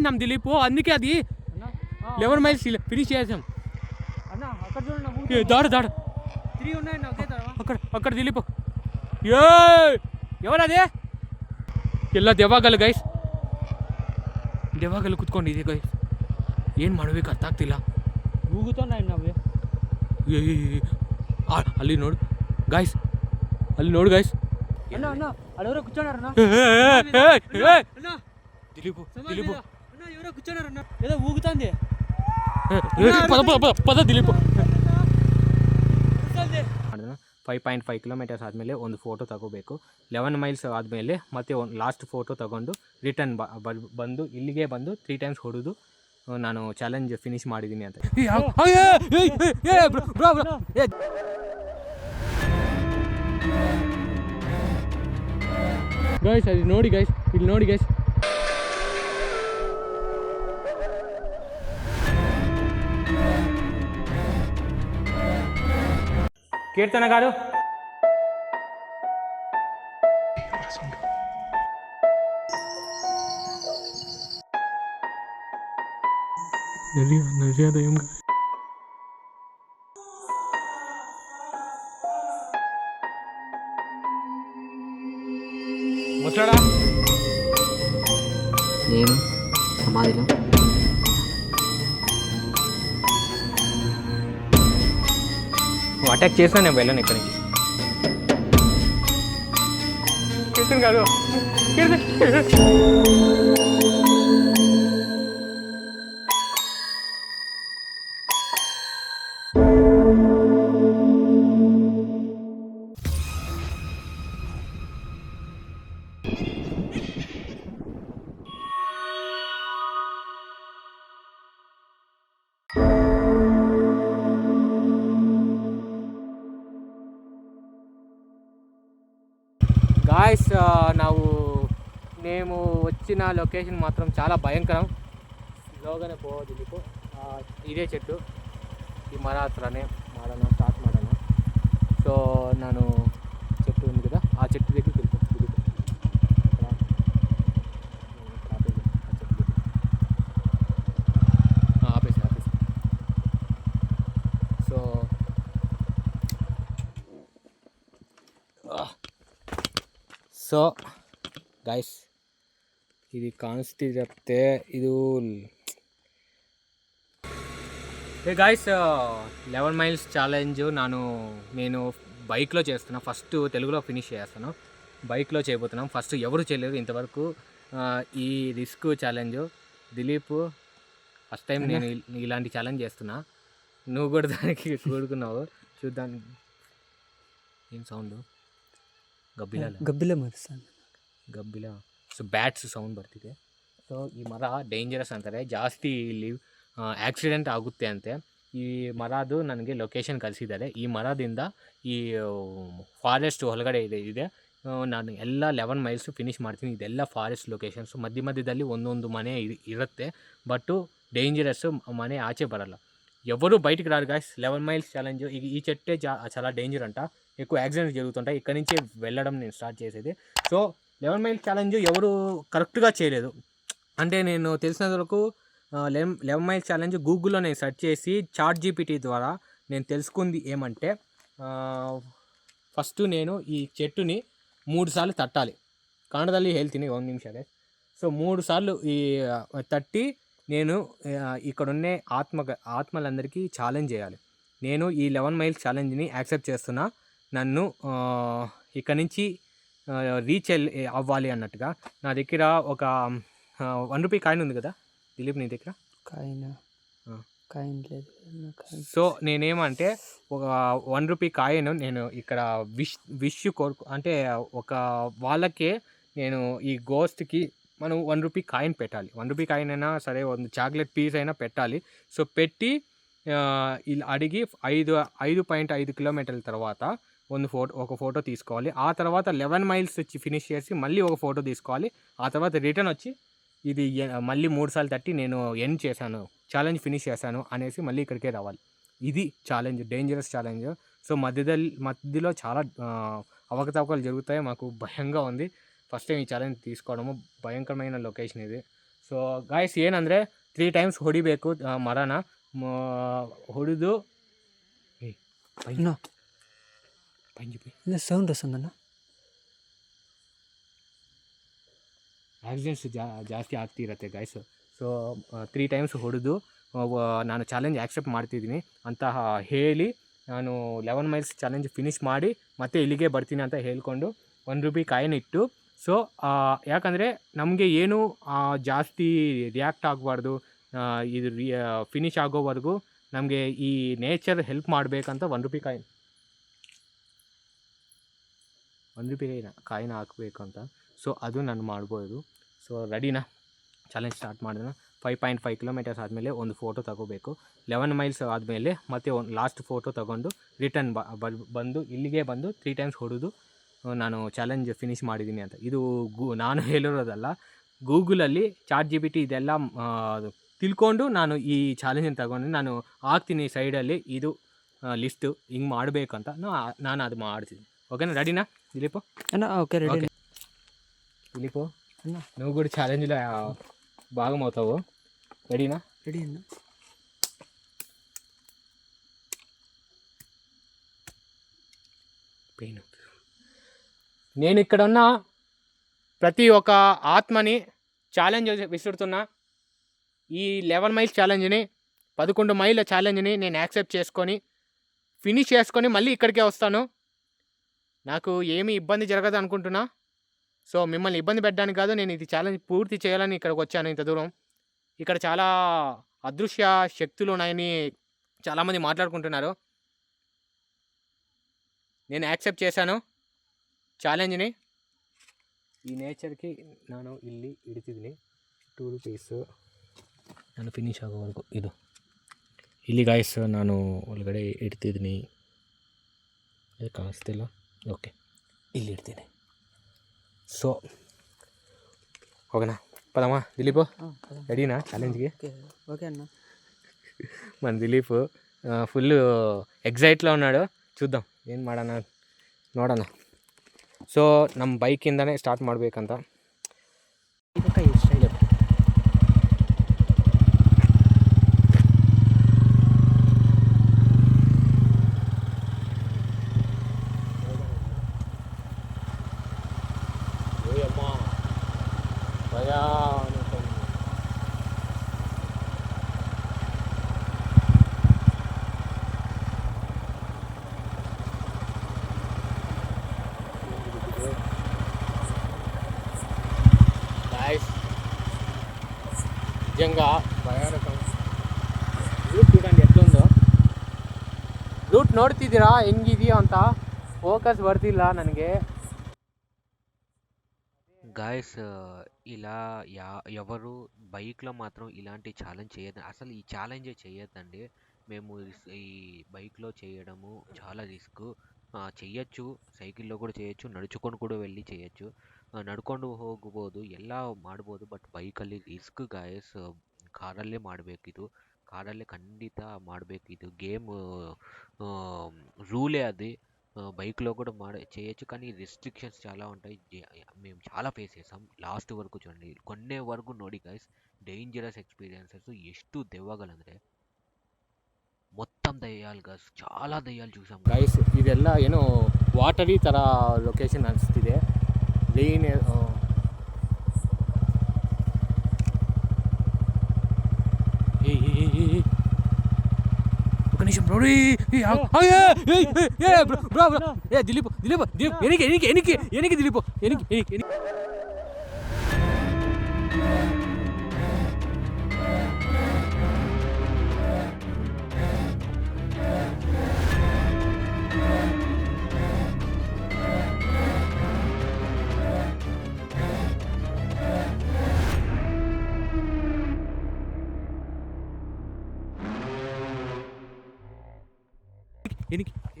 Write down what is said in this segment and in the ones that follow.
అయినాం దిలీప్ అందుకే అది అన్న ఆ, లెవెన్ మైల్స్ ఫినిష్ చేసాం అన్న అక్కడ చూడండి అన్న, ఏ, ఊగుతుంది. దాడు దాడు త్రీ ఉన్నాయన్న ఒకే తడవా అక్కడ అక్కడ దిలీప్ ఏ ఎవరదే ಎಲ್ಲ ದೆವ್ವಗಳು ಗೈಸ್ ದೆವ್ವಗಳು ಕುತ್ಕೊಂಡು ಇದೆ ಗೈಸ್ ಏನು ಮಾಡ್ಬೇಕು ಅರ್ಥ ಆಗ್ತಿಲ್ಲ ఊగుతున్నాయి అన్న అవి ಏ, ಏ, ಏ, ಏ. ಆ, ಅಲ್ಲಿ ನೋಡು ಗಾಯ್ಸ್ ಅಲ್ಲಿ ನೋಡು ಗಾಯ್ಸ್ అన్న అన్న అడెవరో కూర్చోన్నారన్న అన్న ದಿಲೀಪು సమాధి ದಿಲೀಪು మీద. అన్న ఎవరో కూర్చోన్నారన్న ఏదో ఊగుతుంది ಏ, ಏ, ಪದ ಪದ ಪದ ಪದ Dilip five point five kilometres ಆದಮೇಲೆ ಒಂದು ಫೋಟೋ ತಗೋಬೇಕು ಲೆವೆನ್ ಮೈಲ್ಸ್ ಆದಮೇಲೆ ಮತ್ತೆ ಒಂದು ಲಾಸ್ಟ್ ಫೋಟೋ ತಗೊಂಡು ರಿಟರ್ನ್ ಬಂದು ಇಲ್ಲಿಗೆ ಬಂದು ತ್ರೀ ಟೈಮ್ಸ್ ಹೊಡೆದು ಆ, ನಾನು ಚಾಲೆಂಜ್ ಫಿನಿಶ್ ಮಾಡಿದ್ದೀನಿ ಅಂತ ಗೈಸ್ ಅದು ನೋಡಿ ಗೈಸ್ ಇಲ್ಲಿ ನೋಡಿ ಗೈಸ್ కీర్తన గారు ముసలాడా నేను సమాధిలో అటాక్ చేసినా నేను వెళ్ళను ఇక్కడి నుంచి కీర్తన గారు గాయస్ ನಾವು మేము వచ్చిన లొకేషన్ మాత్రం చాలా భయంకరం స్లోగానే పోవద్దు నీకు ఆ, ఇదే చెట్టు ఈ ಮರ ಹತ್ರನೇ ಮಾಡೋಣ ಸ್ಟಾರ್ಟ್ ಮಾಡೋಣ ಸೊ ನಾನು చెట్టు ఉంది కదా ఆ చెట్టు సో గైస్ ఇది కాన్స్టి చెప్తే ఇది ఏ గాయస్ లెవెన్ మైల్స్ ఛాలెంజ్ నేను నేను బైక్లో చేస్తున్నా. ఫస్ట్ తెలుగులో ఫినిష్ చేస్తాను. బైక్లో చేయబోతున్నాం. ఫస్ట్ ఎవరు చేయలేదు ఇంతవరకు. Uh, ఈ risk challenge Dileep first time నేను ఇలాంటి ఛాలెంజ్ చేస్తున్నా. నువ్వు కూడా దానికి కూడుకున్నావు. చూద్దాం. ఏం సౌండ్ ಗಬ್ಬಿಲ ಗಬ್ಬಿಲ ಮರ ಗಬ್ಬಿಲ. ಸೊ ಬ್ಯಾಟ್ಸ್ ಸೌಂಡ್ ಬರ್ತಿದೆ. ಸೊ ಈ ಮರ ಡೇಂಜರಸ್ ಅಂತಾರೆ. ಜಾಸ್ತಿ ಇಲ್ಲಿ ಆಕ್ಸಿಡೆಂಟ್ ಆಗುತ್ತೆ ಅಂತೆ. ಈ ಮರದ್ದು ನನಗೆ ಲೊಕೇಶನ್ ಕಳಿಸಿದ್ದಾರೆ. ಈ ಮರದಿಂದ ಈ ಫಾರೆಸ್ಟ್ ಒಳಗಡೆ ಇದೆ ಇದೆ. ನಾನು ಎಲ್ಲ ಲೆವೆನ್ ಮೈಲ್ಸು ಫಿನಿಶ್ ಮಾಡ್ತೀನಿ. ಇದೆಲ್ಲ ಫಾರೆಸ್ಟ್ ಲೊಕೇಶನ್ಸು ಮಧ್ಯ ಮಧ್ಯದಲ್ಲಿ ಒಂದೊಂದು ಮನೆ ಇರುತ್ತೆ. ಬಟ್ಟು ಡೇಂಜರಸ್ಸು ಮನೆ ಆಚೆ ಬರಲ್ಲ. ఎవరు బయటికి రారు గాయస్ లెవెన్ మైల్స్ ఛాలెంజ్ ఈ చెట్టే చాలా డేంజర్ అంట. ఎక్కువ యాక్సిడెంట్స్ జరుగుతుంటాయి. ఇక్కడ నుంచే వెళ్ళడం నేను స్టార్ట్ చేసేది. సో లెవెన్ మైల్ ఛాలెంజ్ ఎవరు కరెక్ట్గా చేయలేదు. అంటే నేను తెలిసినంత వరకు లెవెన్ లెవెన్ మైల్ ఛాలెంజ్ గూగుల్లో నేను సెర్చ్ చేసి చాట్ జీపీటీ ద్వారా నేను తెలుసుకుంది ఏమంటే ఫస్ట్ నేను ఈ చెట్టుని మూడు సార్లు తట్టాలి. కాండదల్లి హెల్త్ని ఒక నిమిషాలే సో మూడు సార్లు ఈ తట్టి నేను ఇక్కడున్నే ఆత్మ ఆత్మలందరికీ ఛాలెంజ్ చేయాలి. నేను ఈ లెవెన్ మైల్స్ ఛాలెంజ్ని యాక్సెప్ట్ చేస్తున్నా. నన్ను ఇక్కడ నుంచి రీచ్ అవ్వాలి అన్నట్టుగా. నా దగ్గర ఒక వన్ రూపీ కాయిన్ ఉంది కదా? దిలీప్ నీ దగ్గర? కాయిన్ కాయిన్ లేదు. సో నేనేమంటే ఒక వన్ రూపీ కాయిన్ నేను ఇక్కడ విష్ విష్ కోరుకు అంటే ఒక వాళ్ళకే నేను ఈ గోస్ట్కి మనం వన్ రూపీ కాయిన్ పెట్టాలి. వన్ రూపీ కాయిన్ అయినా సరే వంద చాక్లెట్ పీస్ అయినా పెట్టాలి. సో పెట్టి ఇలా అడిగి ఐదు ఐదు పాయింట్ ఐదు కిలోమీటర్ల తర్వాత వంద ఫోటో ఒక ఫోటో తీసుకోవాలి. ఆ తర్వాత లెవెన్ మైల్స్ వచ్చి ఫినిష్ చేసి మళ్ళీ ఒక ఫోటో తీసుకోవాలి. ఆ తర్వాత రిటర్న్ వచ్చి ఇది మళ్ళీ మూడు సార్లు తట్టి నేను ఎండ్ చేశాను. ఛాలెంజ్ ఫినిష్ చేశాను అనేసి మళ్ళీ ఇక్కడికే రావాలి. ఇది ఛాలెంజ్ డేంజరస్ ఛాలెంజ్ సో మధ్యలో మధ్యలో చాలా అవకతవకలు జరుగుతాయి. మాకు భయంగా ఉంది. ఫస్ట్ టైం ఈ ఛాలెంజ్ తీసుకోవడము భయంకరమైన లొకేషన్ ఇది సో గాయస్ ಏನಂದರೆ ತ್ರೀ ಟೈಮ್ಸ್ ಹೊಡಿಬೇಕು ಮರನ. ಹೊಡೆದು పైన పైన సౌండ్ వస్తుందన్న ಆಕ್ಸಿಡೆಂಟ್ಸ್ ಜಾ ಜಾಸ್ತಿ ಆಗ್ತಿರತ್ತೆ ಗಾಯ್ಸ್ ಸೊ ತ್ರೀ ಟೈಮ್ಸ್ ಹೊಡೆದು ನಾನು ಚಾಲೆಂಜ್ ಆ್ಯಕ್ಸೆಪ್ಟ್ ಮಾಡ್ತಿದ್ದೀನಿ. ಅಂತ ಹೇಳಿ ನಾನು ಲೆವೆನ್ ಮೈಲ್ಸ್ ಚಾಲೆಂಜ್ ಫಿನಿಶ್ ಮಾಡಿ ಮತ್ತೆ ಇಲ್ಲಿಗೆ ಬರ್ತೀನಿ ಅಂತ ಹೇಳ್ಕೊಂಡು ಒನ್ ರೂಪಾಯಿ ಕಾಯಿನ್ ಇಟ್ಟು ಸೊ ಯಾಕಂದರೆ ನಮಗೆ ಏನು ಜಾಸ್ತಿ ರಿಯಾಕ್ಟ್ ಆಗಬಾರ್ದು ಇದು ಫಿನಿಷ್ ಆಗೋವರೆಗೂ ನಮಗೆ ಈ ನೇಚರ್ ಹೆಲ್ಪ್ ಮಾಡಬೇಕಂತ ಒಂದು ರೂಪಾಯಿ ಕಾಯಿನ್. ಒಂದು ರೂಪಾಯಿ ಕಾಯಿನ ಹಾಕಬೇಕು ಅಂತ ಸೊ, ಅದು ನಾನು ಮಾಡ್ಬೋದು. ಸೊ ರೆಡಿನಾ ಚಾಲೆಂಜ್ ಸ್ಟಾರ್ಟ್ ಮಾಡಿದ ಫೈವ್ ಪಾಯಿಂಟ್ ಫೈವ್ ಕಿಲೋಮೀಟರ್ಸ್ ಆದಮೇಲೆ ಒಂದು ಫೋಟೋ ತಗೋಬೇಕು. ಲೆವೆನ್ ಮೈಲ್ಸ್ ಆದಮೇಲೆ ಮತ್ತೆ ಒಂದು ಲಾಸ್ಟ್ ಫೋಟೋ ತಗೊಂಡು ರಿಟರ್ನ್ ಬಂದು ಇಲ್ಲಿಗೆ ಬಂದು ತ್ರೀ ಟೈಮ್ಸ್ ಹೊಡೆದು ನಾನು ಚಾಲೆಂಜ್ ಫಿನಿಶ್ ಮಾಡಿದ್ದೀನಿ ಅಂತ. ಇದು ಗೂ ನಾನು ಹೇಳಿರೋದಲ್ಲ ಗೂಗಲಲ್ಲಿ ಚಾಟ್ ಜಿ ಬಿ ಟಿ ಇದೆಲ್ಲ ತಿಳ್ಕೊಂಡು ನಾನು ಈ ಚಾಲೆಂಜನ್ನು ತಗೊಂಡು ನಾನು ಹಾಕ್ತೀನಿ ಸೈಡಲ್ಲಿ ಇದು ಲಿಸ್ಟು ಹಿಂಗೆ ಮಾಡಬೇಕು ಅಂತ ನಾನು ಅದು ಮಾಡ್ತೀನಿ. ಓಕೆನಾ ರೆಡಿನಾ ದಿಲೀಪು? ಅಣ್ಣ ಓಕೆ ರೆಡಿ ದಿಲೀಪು ಅಣ್ಣ ನಾವು ಕೂಡ ಚಾಲೆಂಜಿಲ್ಲ ಭಾಗಮೌತಾವು ರೆಡಿನಾ ರೆಡಿ ಅಣ್ಣ? ಪೇನು నేను ఇక్కడ ఉన్న ప్రతి ఒక్క ఆత్మని ఛాలెంజ్ విసురుతున్నా ఈ లెవెన్ మైల్స్ ఛాలెంజ్ని పదకొండు మైళ్ళ ఛాలెంజ్ని నేను యాక్సెప్ట్ చేసుకొని ఫినిష్ చేసుకొని మళ్ళీ ఇక్కడికే వస్తాను. నాకు ఏమీ ఇబ్బంది జరగదు అనుకుంటున్నా. సో మిమ్మల్ని ఇబ్బంది పెట్టడానికి కాదు నేను ఇది ఛాలెంజ్ పూర్తి చేయాలని ఇక్కడికి వచ్చాను ఇంత దూరం. ఇక్కడ చాలా అదృశ్య శక్తులు ఉన్నాయని చాలామంది మాట్లాడుకుంటున్నారు. నేను యాక్సెప్ట్ చేశాను. ಚಾಲೆಂಜ್ನಿ ಈ ನೇಚರ್ಗೆ ನಾನು ಇಲ್ಲಿ ಇಡ್ತಿದ್ದೀನಿ ಟೂ ರುಪೀಸು ನಾನು ಫಿನಿಷ್ ಆಗೋವರೆಗೂ ಇದು ಇಲ್ಲಿ ಗಾಯ್ಸ್ ನಾನು ಒಳಗಡೆ ಇಡ್ತಿದ್ದೀನಿ ಇದು ಕಾಣಿಸ್ತಿಲ್ಲ ಓಕೆ ಇಲ್ಲಿ ಇಡ್ತೀನಿ ಸೊ ಹೋಗೋಣ పదమ్మా దిలీప్ రెడీనా ఛాలెంజ్కి ఓకే ఓకే అన్న మన దిలీప్ ఫుల్ ఎగ్జైట్లో ఉన్నాడు చూద్దాం ಏನು ಮಾಡೋಣ ನೋಡೋಣ ಸೊ ನಮ್ಮ ಬೈಕಿಂದನೇ ಸ್ಟಾರ್ಟ್ ಮಾಡಬೇಕಂತ. ಇದಕ್ಕೆ ಇಷ್ಟ ಇಲ್ಲ గాయస్ నిజంగా భయానకం ರೂಟ್ చూడండి ಎಷ್ಟೊಂದು ರೂಟ್ ನೋಡ್ತಿದ್ದೀರಾ ಹೆಂಗಿದೆಯೋ ಅಂತ ಫೋಕಸ್ ಬರ್ತಿಲ್ಲ ನನಗೆ గాయస్ ఇలా యా ఎవరు బైక్లో మాత్రం ఇలాంటి ఛాలెంజ్ చేయదు అసలు ఈ ఛాలెంజే చేయొద్దండి మేము రిస్- ఈ బైక్లో చేయడము చాలా రిస్క్ చెయ్యొచ్చు. సైకిల్లో కూడా చేయొచ్చు నడుచుకొని కూడా వెళ్ళి చేయొచ్చు నడుకొండు హోగ్బోదు ఎలా మాడ్బోదు బట్ బైక్ అల్లి రిస్క్ గాయస్. కారల్లే మాడ్బేకు ఇది. కారల్లే ఖండిత మాడ్బేకు ఇది. గేమ్ రూలే అది. బైక్లో కూడా మాడ చేయొచ్చు కానీ రిస్ట్రిక్షన్స్ చాలా ఉంటాయి. మేము చాలా ఫేస్ చేసాం. లాస్ట్ వరకు చూడండి. కొన్నే వరకు నోడి గాయస్. Dangerous experiences. ఎష్టు దెవ్వగలందరే మొత్తం దయ్యాలు గైస్ చాలా దయ్యాలు చూసాం ಗೈಸ್ ಇದೆಲ್ಲ ಏನೋ ವಾಟರಿ ಥರ ಲೊಕೇಶನ್ ಅನಿಸ್ತಿದೆ ರೈನ್ ఒక నిమిషం బ్రో బ్రో బ్రో ఏ దిలీప్ దిలీప్ దిలీప్ ఎనికి ఎనికి ఎనికి ఎనికి దిలీప్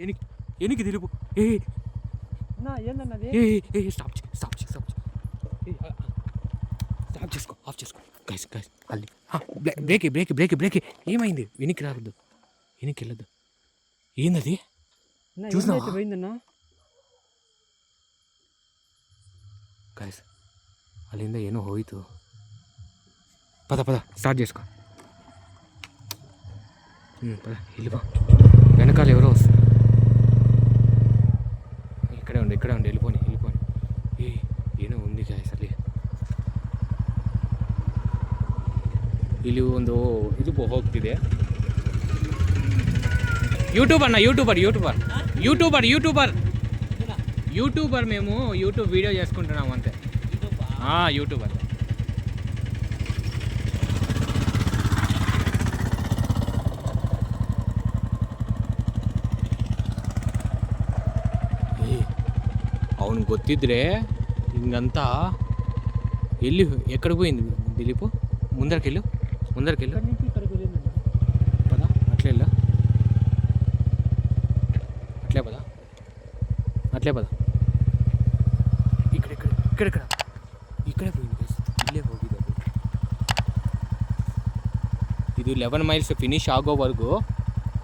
ఎనికి ఎనికి ఎనికి ఎనికి ఎనికి ఎనికి దిలీప్ ఏ అన్న ఏందన్నది ఏ ఏ స్టాప్ స్టాప్ స్టాప్ స్టాప్ చేసుకో ఆఫ్ చేసుకో గైస్ గైస్ అల్లి బ్రేక్ బ్రేక్ బ్రేక్ బ్రేక్ ఏమైంది వెనక్కి రావద్దు వెనక్కి వెళ్ళొద్దు ఏందది అన్న చూసినావా? ఏందైతే పోయిందన్న ಗೈಸ್ ಅಲ್ಲಿಂದ ಏನೋ ಹೋಯಿತು పద పద స్టార్ట్ చేసుకో ఉమ్, పద వెళ్ళిపో వెనకాల ఎవరో వస్తారు ఇక్కడే ఉండి ఇక్కడే ఉండి వెళ్ళిపోని వెళ్ళిపోని ఏ ಏನೋ ఉంది ಗಾಯ್ಸ್ ಅಲ್ಲಿ ಇಲ್ಲಿ ಒಂದು ಇದು ಬ- ಹೋಗ್ತಿದೆ ಯೂಟ್ಯೂಬ್ అన్న YouTuber YouTuber YouTuber YouTuber YouTuber మేము యూట్యూబ్ వీడియో చేసుకుంటున్నాం అంతే ఆ, యూట్యూబర్ ಗೊತ್ತಿದ್ರೆ ಹಿಂಗಂತ ಎಲ್ಲಿ ఎక్కడికి పోయింది దిలీపు ముందరకెళ్ళు ముందరకెళ్ళు ఇక్కడి నుంచి ఇక్కడికి వెళ్ళిందన్న పద అట్లే వెళ్ళు అట్లే పద అట్లే పద ఇక్కడ ఇక్కడ ఇక్కడ ఇక్కడ ఇక్కడే పోయింది guys. ಇಲ್ಲೇ ಹೋಗಿದೆ ಅದು ಇದು ಲೆವೆನ್ ಮೈಲ್ಸ್ ಫಿನಿಶ್ ಆಗೋವರೆಗೂ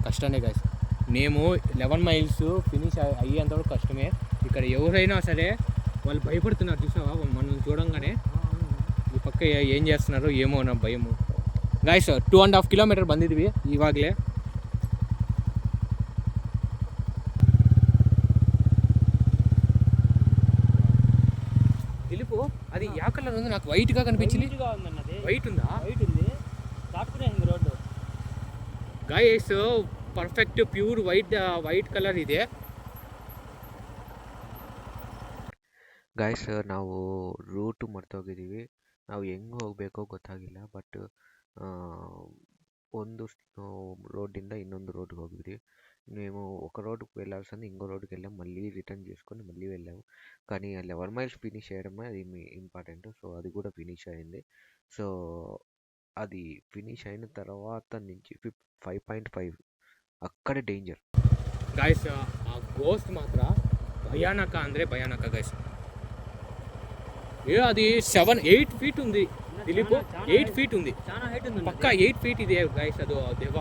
కష్టమే గాయస్ మేము లెవెన్ మైల్స్ ఫినిష్ అయ్యేంత వరకు కష్టమే ఇక్కడ ఎవరైనా సరే వాళ్ళు భయపడుతున్నారు చూసావా మనం చూడంగానే ಈ ಪಕ್ಕ ಏ- ಏನ್ చేస్తున్నారు ఏమೋ నా భయము guys two and half kilometre ಬಂದಿದ್ವಿ ಇವಾಗಲೇ దిలీపు అది యా కలర్ ఉంది నాకు వైట్గా కనిపించింది వైట్గా ఉందన్నది వైట్ ఉందా వైట్ ఉంది దాటుకునే hinge road guys perfect pure white white colour ಇದೆ ಗಾಯ್ಸ್ ನಾವು ರೂಟು ಮರ್ತೋಗಿದ್ದೀವಿ ನಾವು ಹೆಂಗೆ ಹೋಗಬೇಕೋ ಗೊತ್ತಾಗಿಲ್ಲ ಬಟ್ ಒಂದು రోడ్డింద ಇನ್ನೊంದು రోడ్డుకి ಹೋಗಿದ್ವಿ మేము ఒక రోడ్డుకి వెళ్ళాల్సింది ఇంకో రోడ్డుకి వెళ్ళాం మళ్ళీ రిటర్న్ చేసుకొని మళ్ళీ వెళ్ళాము కానీ ఆ లెవెన్ మైల్స్ ఫినిష్ చేయడమే అది ఇంపార్టెంట్ సో అది కూడా ఫినిష్ అయింది సో అది ఫినిష్ అయిన తర్వాత నుంచి ఫిఫ్ ఫైవ్ పాయింట్ ఫైవ్ అక్కడే డేంజర్ ಗಾಯ್ಸ್ ಆ ಗೋಸ್ಟ್ ಮಾತ್ರ ಭಯಾನಕ ಅಂದರೆ ಭಯಾನಕ ಗಾಯ್ಸ್ ఏ అది సెవెన్ ఎయిట్ ఫీట్ ఉంది దిలీప్ చాలా- చాలా ఎయిట్ height. ఫీట్ ఉంది చాలా హైట్ ఉంది ಪಕ್ಕ ಏಯ್ಟ್ ಫೀಟ್ ಇದೆ ಗೈಸ್ ಅದು ದೆವ್ವ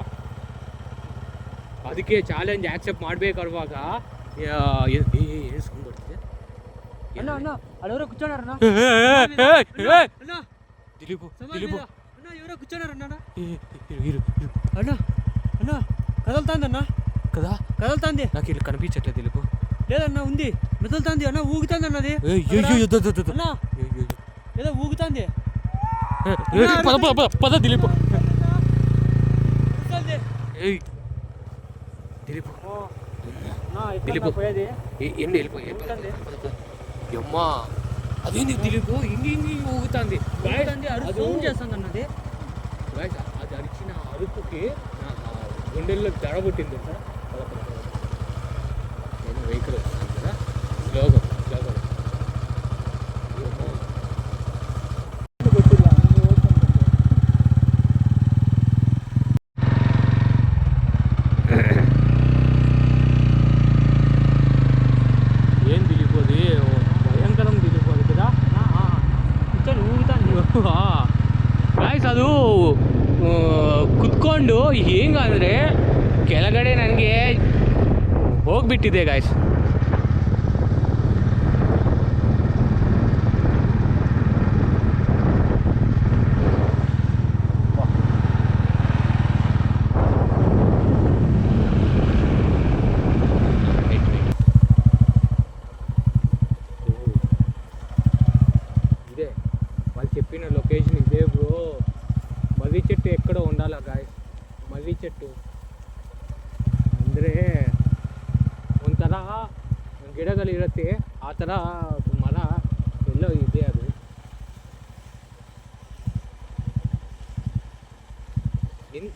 ಅದಕ್ಕೆ ಚಾಲೆಂಜ್ ಆಕ್ಸೆಪ್ಟ್ ಮಾಡ್ಬೇಕಾರುವಾಗ ಏನು ಸೌಂಡ್ ಬರ್ತಿದೆ అన్న అన్న అక్కడ ఎవరో కూర్చోనారన్న అన్న ದಿಲೀಪು సమాధి ದಿಲೀಪು మీద. అన్న ఎవరో కూర్చోనారన్న ఏ, ఇరు, ఇరు, ఇరు. అన్న అన్న కదలుతాంది అన్న కదా కదలుతాంది నాకు ಇಲ್ಲಿ కనిపించట్లే దిలీపు లేదన్న ఉంది మెదలుతాంది అన్న ఊగుతాంది అన్నది. ఏదో ఊగుతాంది. పద పద పద పద దిలీపు. అమ్మా ఇంగి ఇంగి ఊగుతుంది. అది. సౌండ్ చేస్తుంది అన్నది. Guys, అది అరిచిన అరుపుకి గుండెల్లో నేను వెహికల్ ಅದು ಕುತ್ಕೊಂಡು ಹೆಂಗಂದರೆ ಕೆಳಗಡೆ ನನಗೆ ಹೋಗ್ಬಿಟ್ಟಿದೆ ಗಾಯ್ಸ್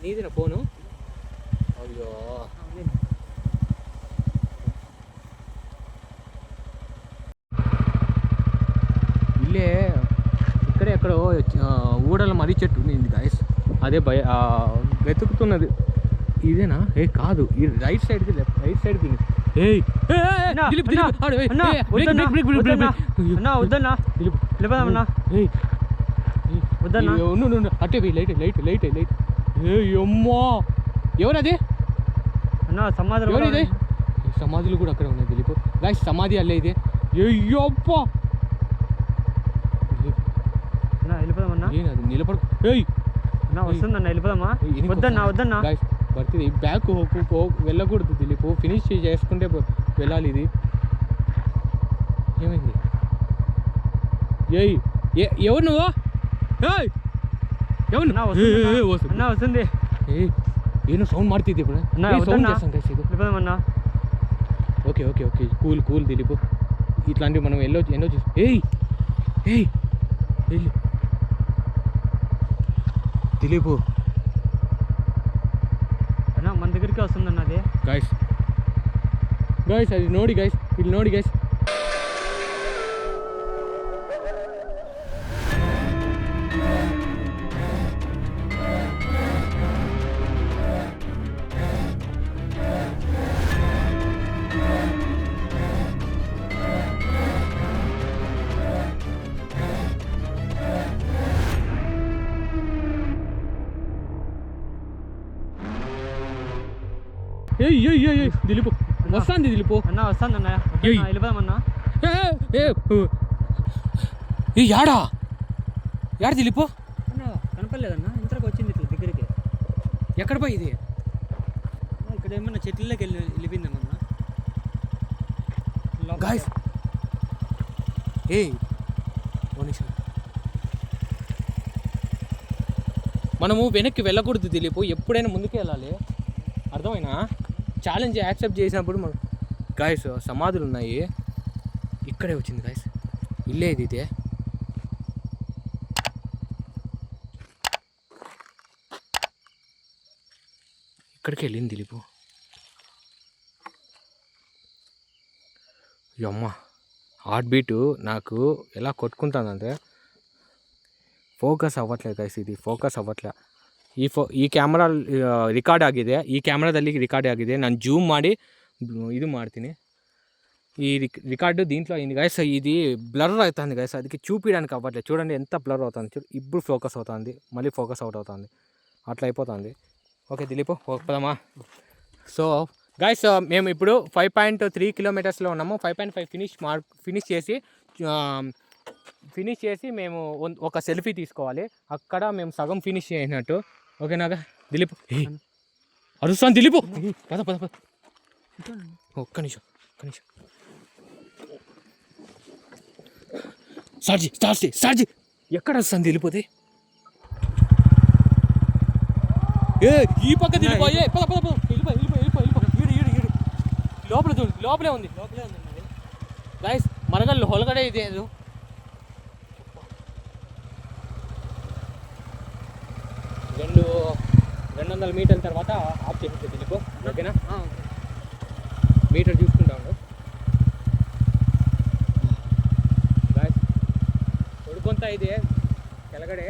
నీదిన ఫోను? అయ్యో. ఇల్లే ఇక్కడే ఎక్కడో ఊడల మర్రి చెట్టు ఉంది గాయస్ అదే భయ వెతుకుతున్నది. ఇదేనా? ఏ కాదు. ఈ రైట్ సైడ్కి లెఫ్ట్ రైట్ సైడ్కి వద్దన్నా అట్టే లైట్ లైట్ లైట్ లైట్ ఎవరది? ఎవరిది? సమాధులు కూడా అక్కడ ఉన్నాయి దిలీప్. గాయ సమాధి అల్లే ఇది. అయ్యప్ప వెళ్ళిపోదామన్నా? బ్యాక్ వెళ్ళకూడదు దిలీప్. ఫినిష్ చేసుకుంటే వెళ్ళాలి ఇది. ఏమైంది? ఏయ్ ఎవరు నువ్వు? ఏయ్. అన్న నువ్వు? ఏయ్, ఏయ్, ఏయ్, వస్తుంది వస్తుంది. అన్న వస్తుంది ఏయ్ ಏನು ಸೌಂಡ್ ಮಾಡ್ತಿದ್ದೆ ಬಿಡ ಅಣ್ಣ, ಸೌಂಡ್ ಹೌದಣ್ಣ? చేస్తాం గైస్ ఇది వెళ్ళిపోదామన్నా okay okay okay cool cool Dilip ఇట్లాంటివి మనం ఎల్లో ఎన్నో చూసి ఏయ్ ఏయ్ ఏయ్ దిలీప్ అన్న మన దగ్గరికి వస్తుందన్న అది ಗೈಸ್ ಗೈಸ್ ಅದು ನೋಡಿ ಗೈಸ್ ಇಲ್ಲಿ ನೋಡಿ ಗೈಸ್ ఏయ్ దిలీప్. వస్తాంది దిలీప్. అన్న వద్దన్నా, ఏయ్. వెళ్ళిపోదామన్నా. ఏ ఏ ఏ యాడా? యాడ దిలీప్? అన్న కనపడలేదన్న. ఇంతకు వచ్చింది ఇట్లా దగ్గరికి. ఎక్కడ పోయి ఇది? అన్న, ఇక్కడ ఏమన్నా చెట్లలోకి వెళ్ళి. గాయస్ ఓ నిమిషం. మనము వెనక్కి వెళ్ళకూడదు దిలీప్. ఎప్పుడైనా ముందుకు వెళ్ళాలి. అర్థమైనా ఛాలెంజ్ యాక్సెప్ట్ చేసినప్పుడు మనం గాయస్ సమాధులు ఉన్నాయి. ఇక్కడే వచ్చింది గాయస్ ఇల్లేది ఇదే ఇక్కడికి వెళ్ళింది దిలీపు. యమ్మ హార్ట్ బీటు నాకు ఎలా కొట్టుకుంటానంటే ఫోకస్ అవ్వట్లేదు గైస్ ఇది ఫోకస్ అవ్వట్లే. ಈ ಫೋ ಈ ಕ್ಯಾಮ್ರಾ ರಿಕಾರ್ಡ್ ಆಗಿದೆ ಈ ಕ್ಯಾಮ್ರಾದಲ್ಲಿ ರಿಕಾರ್ಡ್ ಆಗಿದೆ ನಾನು ಜೂಮ್ ಮಾಡಿ ಇದು ಮಾಡ್ತೀನಿ ఈ రికార్డు దీంట్లో అయింది గైస్ ఇది బ్లర్ అవుతుంది గైస్ అది చూపించడానికి అవ్వట్లేదు చూడండి ఎంత బ్లర్ అవుతుంది చూడు ఇప్పుడు ఫోకస్ అవుతుంది మళ్ళీ ఫోకస్ అవుట్ అవుతుంది అట్లా అయిపోతుంది ఓకే దిలీప్ పోదామా సో గైస్ మేము ఇప్పుడు ఫైవ్ పాయింట్ త్రీ కిలోమీటర్స్లో ఉన్నాము ఫైవ్ పాయింట్ ఫైవ్ ఫినిష్ మార్ ఫినిష్ చేసి ఫినిష్ చేసి మేము ఒన్- ఒక సెల్ఫీ తీసుకోవాలి అక్కడ మేము సగం ఫినిష్ చేసినట్టు ఓకేనాగా దిలీప్. అరుస్తాను దిలీప్. పద పద పద. ఒక్క నిమిషం ఒక్క నిమిషం. సార్జీ సార్జీ సార్జీ. ఎక్కడ వస్తాను దిలిపోతే ఏ ఈ పక్క దిలిపోయే పద పద పద. వెళ్ళిపో వెళ్ళిపో ఈడు ఈడు ఈడు. చూడు లోపలే ఉంది. లోపలే ఉంది గాయస్ మనగల్లో హొలగడే ఇదేదో. రెండు రెండు వందల మీటర్ల తర్వాత ఆఫ్ చేసేది దిలీప్ ఓకేనా ఆ, ఓకే. మీటర్ చూసుకుంటా ఉండు ಗಾಯ್ಸ್ ಹೊಡ್ಕೊಂತ ಇದೆ ಕೆಳಗಡೆ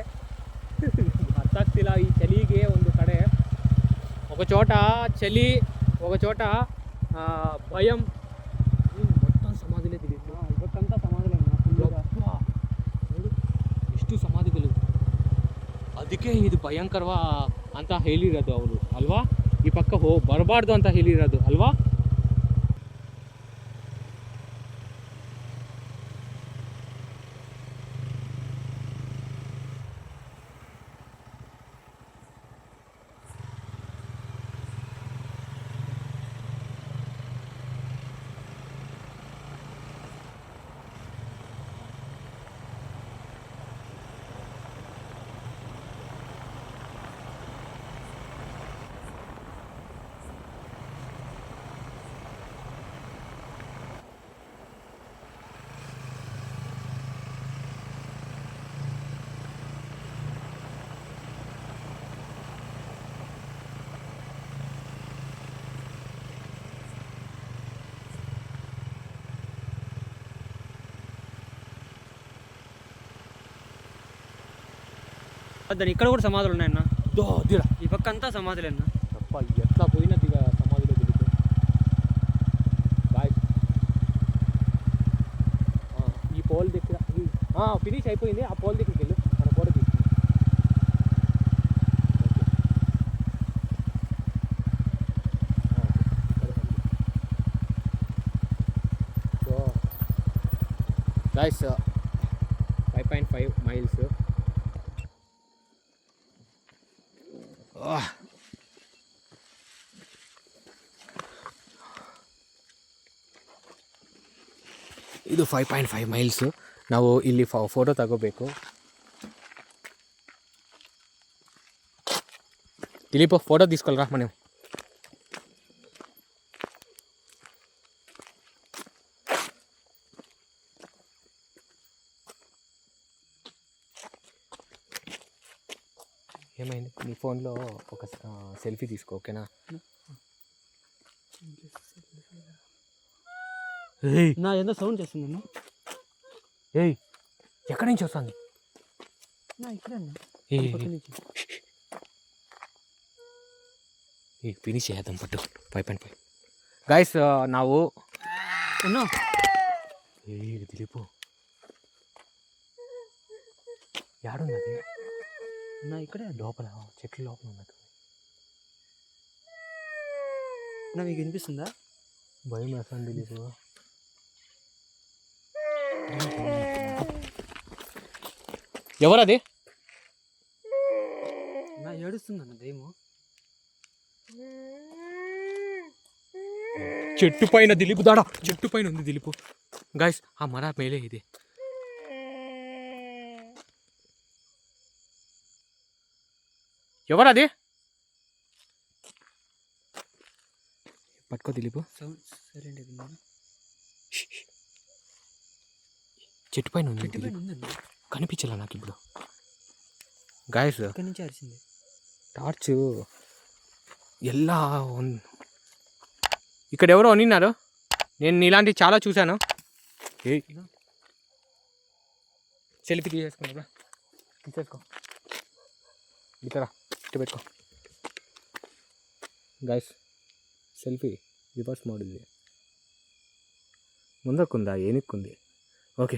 ಹತ್ತಾಗ್ತಿಲ್ಲ ಈ ಚಳಿಗೆ ಒಂದು ಕಡೆ ఒక చోట చలి ఒక చోట ఆ, భయం ಅದಕ್ಕೆ ಇದು ಭಯಂಕರವ ಅಂತ ಹೇಳಿರೋದು ಅವರು ಅಲ್ವಾ? ಈ ಪಕ್ಕ ಹೋ ಬರಬಾರ್ದು ಅಂತ ಹೇಳಿರೋದು ಅಲ್ವಾ? వద్దని ఇక్కడ కూడా సమాధులు ఉన్నాయన్న. దో దిరా. ఈ పక్క అంతా సమాధులే అన్న అప్ప ఎట్లా పోయినది ఇక సమాధిలో తిరిగి బాయ్ ఈ పోల్ దగ్గర ఫినిష్ అయిపోయింది. ఆ పోల్ దగ్గరికి వెళ్ళు. మన ఫోటో తీసుకు so guys five point five miles ಇದು ಫೈವ್ ಪಾಯಿಂಟ್ ಫೈವ್ ಮೈಲ್ಸು ನಾವು ಇಲ್ಲಿ ಫೋಟೋ ತಗೋಬೇಕು ದಿಲೀಪ್ ಫೋಟೋ తీసుకెళ్ళరా మనం ఏమైంది నీ ఫోన్లో ఒక సెల్ఫీ తీసుకో ఓకేనా ఏయ్ నా ఏదో సౌండ్ చేస్తుంది అన్న. ఏయ్ ఎక్కడి నుంచి వస్తుంది? నా ఇక్కడ ఫినిష్ చేద్దాం పట్టు. పై పైన పై. గాయస్ నావు ఉన్నా దిలీపు యాడున్నది? నా ఇక్కడే లోపల చెట్లు లోపల ఉన్నది నాకు వినిపిస్తుందా? భయం వేస్తాను దిలీపు ఎవరది? నా ఏడుస్తుందన్న దయ్యము చెట్టు పైన దిలీపు దాడా చెట్టు పైన ఉంది దిలీపు. గాయస్ ఆ మర మేలే ఇది. ఎవరది? పట్టుకో దిలీపు. సౌండ్ చెట్టు పైన ఉంది కనిపించలే నాకు ఇప్పుడు. గాయస్ టార్చ్ ఎలా ఇక్కడ ఎవరో అనిన్నారు నేను ఇలాంటివి చాలా చూశాను. సెల్ఫీ తీసేసుకున్నా తీసేసుకో. ఇతరా ఇటు పెట్టుకో. గైస్ సెల్ఫీ రివర్స్ మోడల్ ముందక్కుందా ఏనుక్కుంది? ఓకే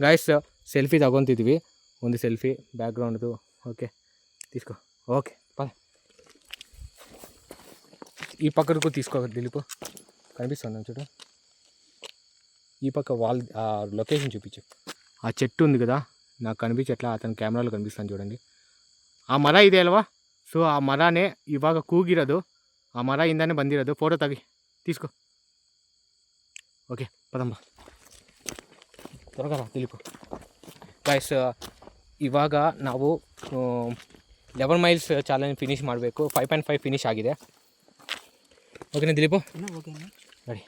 ಗಾಯ್ಸ್ ಸೆಲ್ಫಿ ತಗೊಂತಿದ್ವಿ ಒಂದು ಸೆಲ್ಫಿ ಬ್ಯಾಕ್ಗ್ರೌಂಡ್ದು ఓకే తీసుకో ఓకే పద ఈ పక్కకు తీసుకో దిలీపు కనిపిస్తుంది చూడు ఈ పక్క వాల్ ఆ లొకేషన్ చూపించు ఆ చెట్టు ఉంది కదా నాకు కనిపించట్లా అతని కెమెరాలో కనిపిస్తాను చూడండి ಆ ಮರ ಇದೆ ಅಲ್ವಾ ಸೊ ಆ ಮರನೇ ಇವಾಗ ಕೂಗಿರೋದು ಆ ಮರ ಇಂದಾನೆ ಬಂದಿರೋದು ಫೋಟೋ ತೆಗಿ తీసుకో ಓಕೆ ಪದಂಬ ತೊರಗಲ್ಲ ತಿಳ್ಕೊ ಗಾಯ್ಸ್ ಇವಾಗ ನಾವು ಲೆವೆನ್ ಮೈಲ್ಸ್ ಚಾಲೆಂಜ್ ಫಿನಿಷ್ ಮಾಡಬೇಕು. ಫೈವ್ ಪಾಯಿಂಟ್ ಫೈವ್ ಫಿನಿಷ್ ಆಗಿದೆ. ಓಕೆನಾ ದಿಲೀಪು? ಓಕೆ ನೋಡಿ